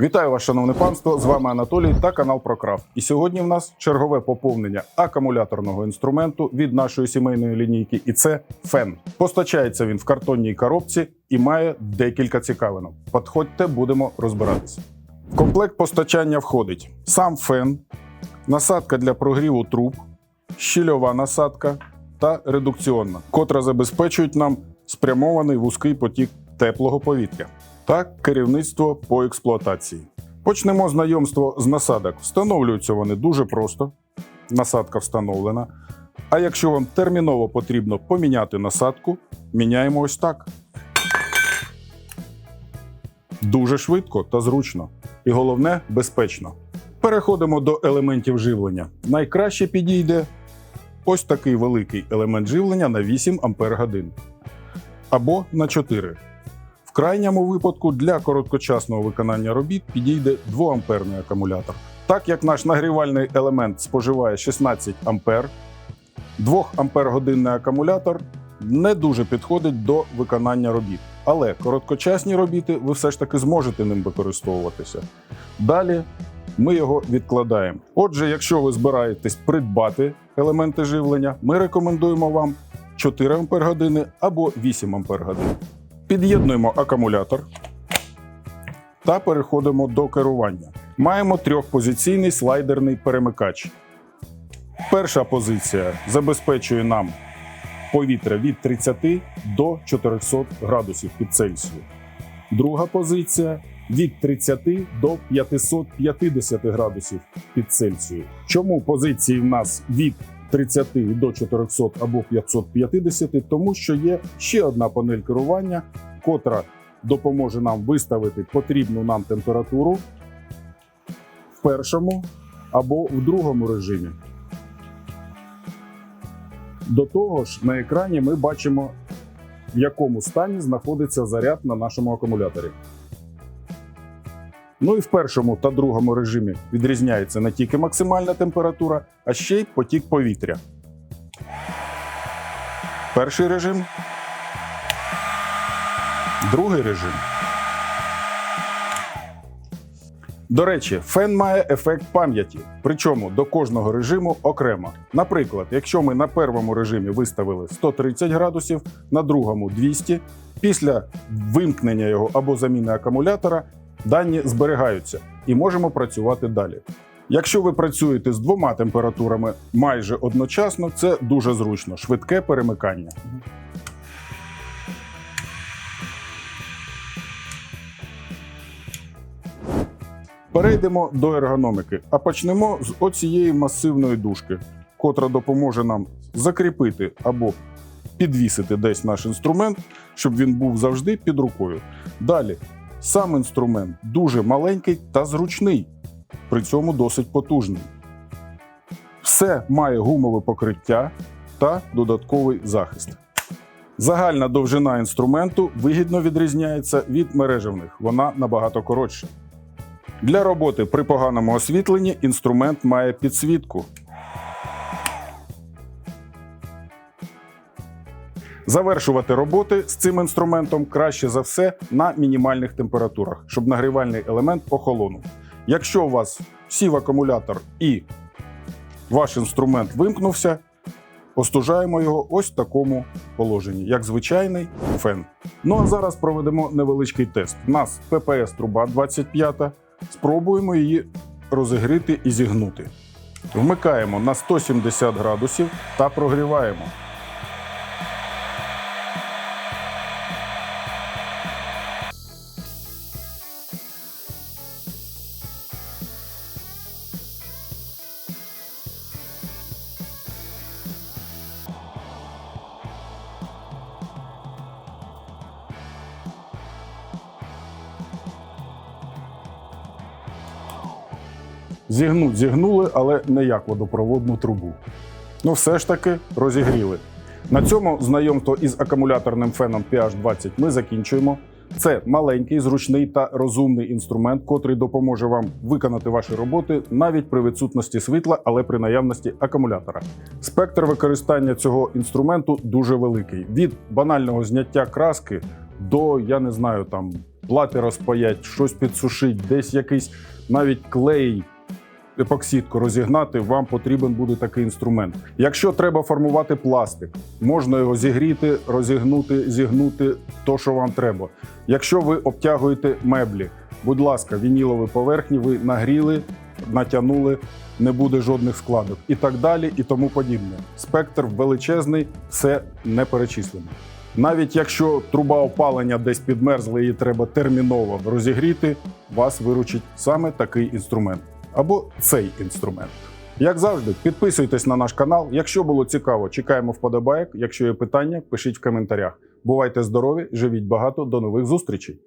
Вітаю вас, шановне панство! З вами Анатолій та канал ProCraft. І сьогодні в нас чергове поповнення акумуляторного інструменту від нашої сімейної лінійки, і це фен. Постачається він в картонній коробці і має декілька цікавинок. Подходьте, будемо розбиратися. В комплект постачання входить сам фен, насадка для прогріву труб, щільова насадка та редукціонна, котра забезпечують нам спрямований вузький потік теплого повітря та керівництво по експлуатації. Почнемо знайомство з насадок. Встановлюються вони дуже просто. Насадка встановлена. А якщо вам терміново потрібно поміняти насадку, міняємо ось так. Дуже швидко та зручно. І головне безпечно. Переходимо до елементів живлення. Найкраще підійде ось такий великий елемент живлення на 8 Ампер годин або на 4. Крайньому випадку для короткочасного виконання робіт підійде 2-амперний акумулятор. Так як наш нагрівальний елемент споживає 16 ампер, 2 ампер годинний акумулятор не дуже підходить до виконання робіт. Але короткочасні робіти ви все ж таки зможете ним використовуватися. Далі ми його відкладаємо. Отже, якщо ви збираєтесь придбати елементи живлення, ми рекомендуємо вам 4 ампер години або 8 ампер годин. Під'єднуємо акумулятор та переходимо до керування. Маємо трьохпозиційний слайдерний перемикач. Перша позиція забезпечує нам повітря від 30 до 400 градусів під Цельсію. Друга позиція від 30 до 550 градусів під Цельсію. Чому позиції в нас від 30 до 400 або 550? Тому що є ще одна панель керування, котра допоможе нам виставити потрібну нам температуру в першому або в другому режимі. До того ж, на екрані ми бачимо, в якому стані знаходиться заряд на нашому акумуляторі. Ну і в першому та другому режимі відрізняється не тільки максимальна температура, а ще й потік повітря. Перший режим. Другий режим. До речі, фен має ефект пам'яті, причому до кожного режиму окремо. Наприклад, якщо ми на першому режимі виставили 130 градусів, на другому 200, після вимкнення його або заміни акумулятора дані зберігаються і можемо працювати далі. Якщо ви працюєте з двома температурами майже одночасно, це дуже зручно, швидке перемикання. Перейдемо до ергономіки, а почнемо з оцієї масивної дужки, котра допоможе нам закріпити або підвісити десь наш інструмент, щоб він був завжди під рукою. Далі, сам інструмент дуже маленький та зручний, при цьому досить потужний. Все має гумове покриття та додатковий захист. Загальна довжина інструменту вигідно відрізняється від мережевних, вона набагато коротша. Для роботи при поганому освітленні інструмент має підсвітку. Завершувати роботи з цим інструментом краще за все на мінімальних температурах, щоб нагрівальний елемент охолонув. Якщо у вас сів акумулятор і ваш інструмент вимкнувся, остужаємо його ось в такому положенні, як звичайний фен. Ну а зараз проведемо невеличкий тест. У нас ППС труба 25. Спробуємо її розігріти і зігнути. Вмикаємо на 170 градусів та прогріваємо. Зігнуть зігнули, але не як водопроводну трубу. Ну, все ж таки розігріли. На цьому знайомство із акумуляторним феном PH20 ми закінчуємо. Це маленький, зручний та розумний інструмент, котрий допоможе вам виконати ваші роботи навіть при відсутності світла, але при наявності акумулятора. Спектр використання цього інструменту дуже великий: від банального зняття краски до, я не знаю, там плати розпаять, щось підсушить, десь якийсь навіть клей. Епоксидку розігнати, вам потрібен буде такий інструмент. Якщо треба формувати пластик, можна його зігріти, розігнути, зігнути то, що вам треба. Якщо ви обтягуєте меблі, будь ласка, вінілові поверхні ви нагріли, натягнули, не буде жодних складок і так далі, і тому подібне. Спектр величезний, все не перечислено. Навіть якщо труба опалення десь підмерзла, її треба терміново розігріти, вас виручить саме такий інструмент або цей інструмент. Як завжди, підписуйтесь на наш канал. Якщо було цікаво, чекаємо вподобайок. Якщо є питання, пишіть в коментарях. Бувайте здорові, живіть багато, до нових зустрічей!